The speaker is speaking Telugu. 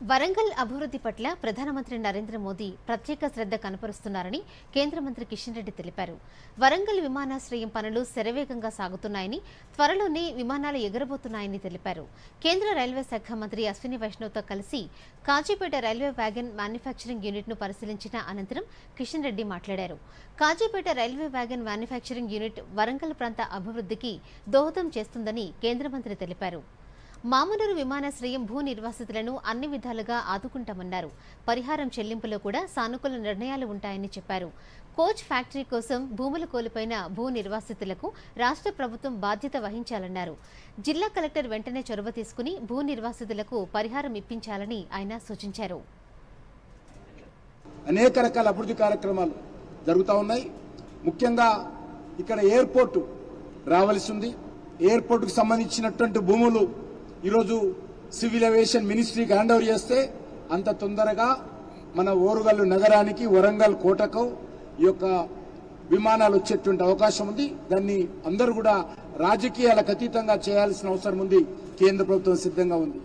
వరంగల్ అభివృద్ధి పట్ల ప్రధానమంత్రి నరేంద్ర మోదీ ప్రత్యేక శ్రద్ధ కనపరుస్తున్నారని కేంద్ర మంత్రి కిషన్ రెడ్డి తెలిపారు. వరంగల్ విమానాశ్రయం పనులు శరవేగంగా సాగుతున్నాయని త్వరలోనే విమానాలు ఎగరబోతున్నాయని తెలిపారు. కేంద్ర రైల్వే శాఖ మంత్రి అశ్విని వైష్ణవ్తో కలిసి కాజీపేట రైల్వే వ్యాగన్ మ్యానుఫ్యాక్చరింగ్ యూనిట్ను పరిశీలించిన అనంతరం కిషన్ రెడ్డి మాట్లాడారు. Kazipet railway wagon manufacturing unit Warangal ప్రాంత అభివృద్ధికి దోహదం చేస్తుందని కేంద్ర మంత్రి తెలిపారు. మామూలు విమానాశ్రయం భూ నిర్వాసితులను అన్ని విధాలుగా ఆదుకుంటామన్నారు. పరిహారం చెల్లింపులో కూడా సానుకూల నిర్ణయాలు ఉంటాయని చెప్పారు. కోచ్ ఫ్యాక్టరీ కోసం భూములు కోల్పోయిన భూ నిర్వాసితులకు రాష్ట్ర ప్రభుత్వం బాధ్యత వహించాలన్నారు. జిల్లా కలెక్టర్ వెంటనే చొరవ తీసుకుని భూ నిర్వాసితులకు పరిహారం ఇప్పించాలని ఆయన సూచించారు. అనేక రకాల అభివృద్ధి కార్యక్రమాలు జరుగుతూ ఉన్నాయి. ముఖ్యంగా ఇక్కడ ఎయిర్పోర్టు రావాల్సి ఉంది. ఎయిర్పోర్టుకు సంబంధించినటువంటి భూములు ఈరోజు సివిల్ ఏవియేషన్ మినిస్ట్రీకి హ్యాండ్ ఓవర్ చేస్తే అంత తొందరగా మన ఓరుగల్లు నగరానికి వరంగల్ కోటకు ఈ యొక్క విమానాలు వచ్చేటువంటి అవకాశం ఉంది. దాన్ని అందరూ కూడా రాజకీయాలకు అతీతంగా చేయాల్సిన అవసరం ఉంది. కేంద్ర ప్రభుత్వం సిద్ధంగా ఉంది.